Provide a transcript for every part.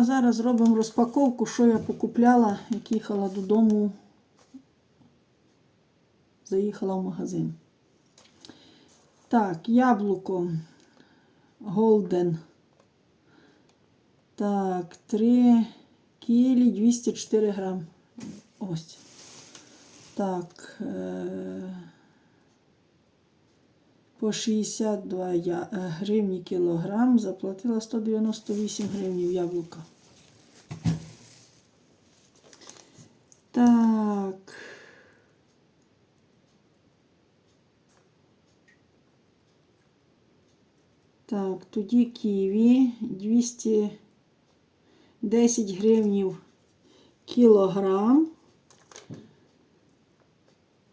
а зараз зробимо розпаковку, що я покупляла, як їхала додому. Заїхала в магазин. Так, яблуко Голден. Так, 3 кілі 204 грам. Ось. Так. Е- по 62 я- е, гривні кілограм. Заплатила 198 гривнів яблука. Так. Так, тоді ківі 210 гривнів кілограм.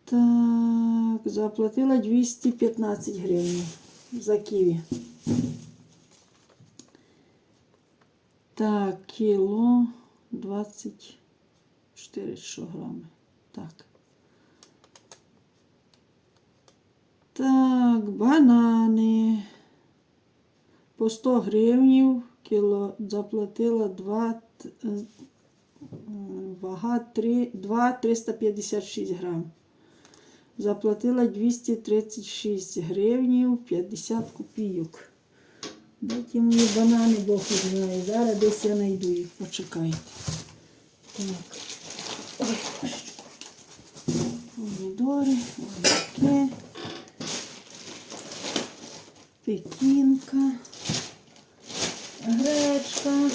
Так, заплатила 215 гривень за ківі. Так, кіло 24 що грами. Так. Так, банани. По 100 гривнів кіло заплатила 2, т- е, вага 3, 2 356 грам. Заплатила 236 гривнів 50 копійок. Ті мої банани, Бог знає. Зараз десь я знайду їх, почекайте. Так. Помідори, огірки, пекінка, гречка.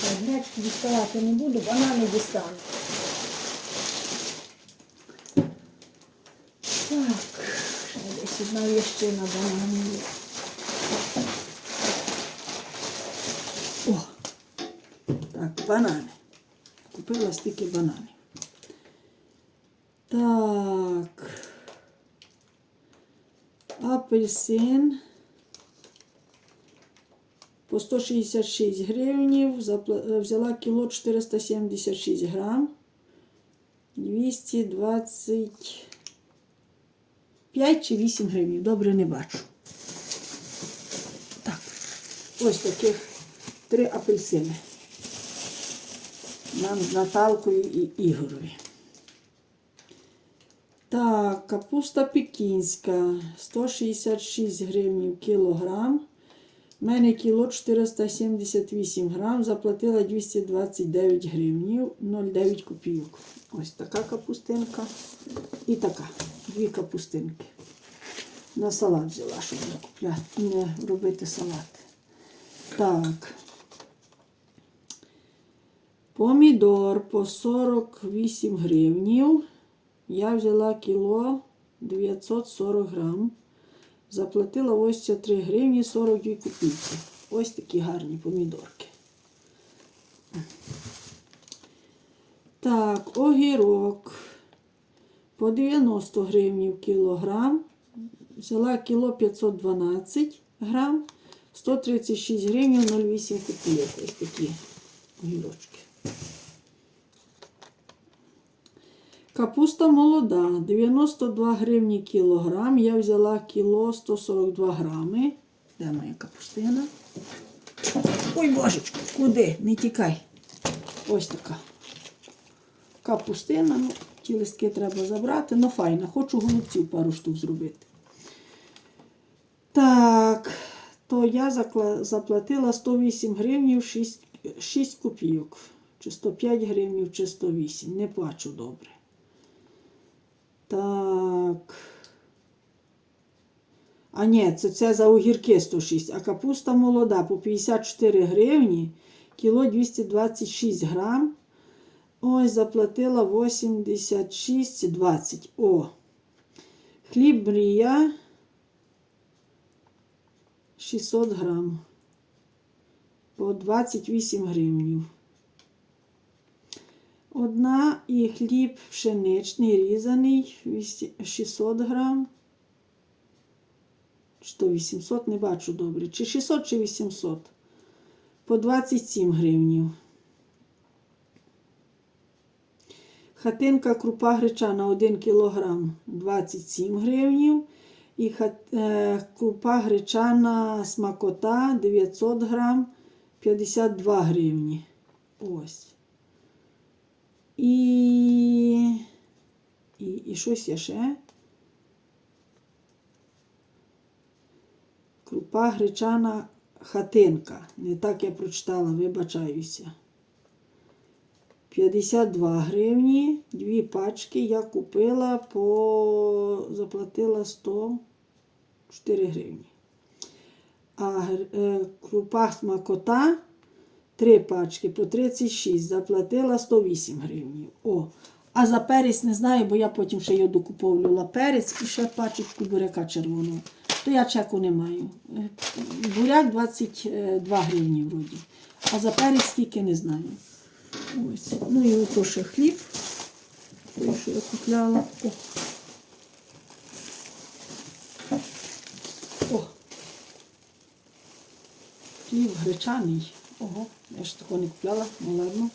Так, гречку діставати не буду, банани дістану. Так, ще десь одна віщина бананів. є. О! Так, банани. Купила стільки бананів. Так. Апельсин по 166 гривнів, е, взяла кіло 476 грам, 225 чи 8 гривень, добре не бачу. Так, ось таких три апельсини. Нам з Наталкою і Ігорові. Так, капуста пекінська 166 гривень кілограм. У мене кіло 478 грам, заплатила 229 гривнів 0,9 копійок. Ось така капустинка і така. Дві капустинки. На салат взяла, щоб не купляти, не робити салат. Так. Помідор по 48 гривнів. Я взяла кіло 940 грам. Заплатила ось це 3 гривні 42 копійки. Ось такі гарні помідорки. Так, огірок по 90 гривнів кілограм. Взяла кіло 512 грам, 136 гривень 08 копійок. Ось такі огірочки. Капуста молода, 92 гривні кілограм. Я взяла кіло 142 грами. Де моя капустина? Ой, божечко, куди? Не тікай. Ось така. Капустина, ну, ті листки треба забрати, ну файна. Хочу голубців пару штук зробити. Так, то я заплатила 108 гривнів 6, 6 копійок. Чи 105 гривнів, чи 108. Не плачу добре. Так. А ні, це, це за огірки 106, а капуста молода по 54 гривні, кіло 226 грам. Ось заплатила 86,20. О. Хліб мрія 600 грам. По 28 гривнів. Одна і хліб пшеничний різаний 600 грам. Чи то 800, не бачу добре. Чи 600, чи 800. По 27 гривнів. Хатинка крупа гречана 1 кг 27 гривнів. І е, крупа гречана смакота 900 грам 52 гривні. Ось. І, і, і щось є ще. Крупа гречана хатинка. Не так я прочитала, вибачаюся. 52 гривні, дві пачки я купила по заплатила 104 гривні. А е, крупа смакота три пачки по 36, заплатила 108 гривень. О, а за перець не знаю, бо я потім ще його докуповувала перець і ще пачечку буряка червоного. То я чеку не маю. Е, Буряк 22 гривні вроді. А за перець скільки не знаю. Ось. Ну і ото ще хліб. Той, що я купляла. О. О. Хліб гречаний. Ого, я ж такого не купляла, ну.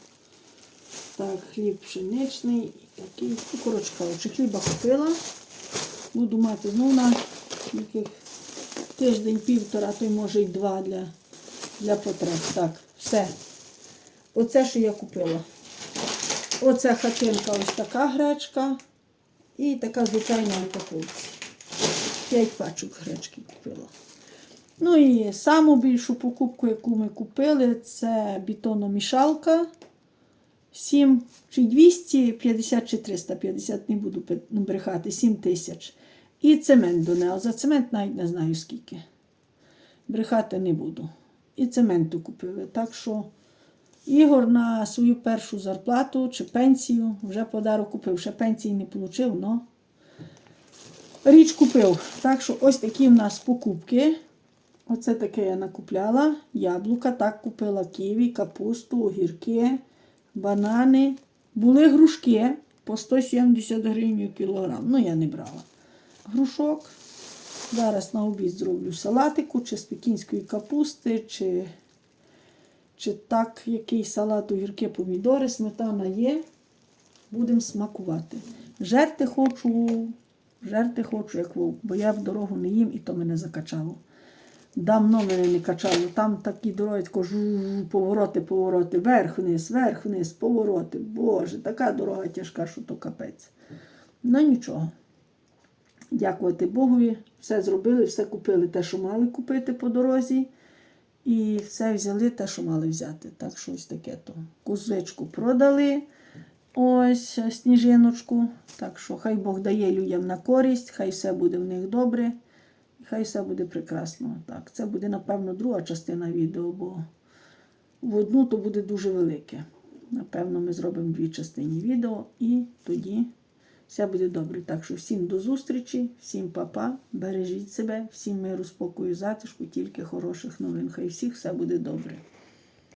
Так, хліб пшеничний. Такий. Ну, коротше кажучи, хліба купила. Буду мати знову на яких тиждень-півтора, то й може й два для, для потреб. Так, все. Оце, що я купила. Оце хатинка ось така гречка. І така звичайна упаковці. П'ять пачок гречки купила. Ну і саму більшу покупку, яку ми купили, це бетономішалка. 7 чи 250 чи 350, не буду брехати, 7 тисяч. І цемент до нього. За цемент навіть не знаю скільки. Брехати не буду. І цементу купили. Так що Ігор на свою першу зарплату чи пенсію вже подарок купив. Ще пенсії не отримав, але річ купив. Так що ось такі в нас покупки. Оце таке я накупляла. Яблука, так купила ківі, капусту, огірки, банани. Були грушки по 170 гривень кілограм. Ну, я не брала. Грушок. Зараз на обід зроблю салатику, чи з пекінської капусти, чи, чи так, який салат, огірки, помідори, сметана є. Будемо смакувати. Жерти хочу, жерти хочу, як вовк, бо я в дорогу не їм і то мене закачало. Давно мене не качало. Там такі дороги, тако повороти, повороти, вверх вниз, вверх вниз, повороти. Боже, така дорога тяжка, що то капець. Ну нічого. Дякувати Богові. Все зробили, все купили те, що мали купити по дорозі. І все взяли те, що мали взяти. Так що таке то. Кузечку продали. Ось сніжиночку. Так що хай Бог дає людям на користь, хай все буде в них добре. І хай все буде прекрасно. Так, це буде, напевно, друга частина відео, бо в одну то буде дуже велике. Напевно, ми зробимо дві частини відео і тоді все буде добре. Так що всім до зустрічі, всім папа, бережіть себе, всім миру, спокою, затишку, тільки хороших новин. Хай всіх все буде добре.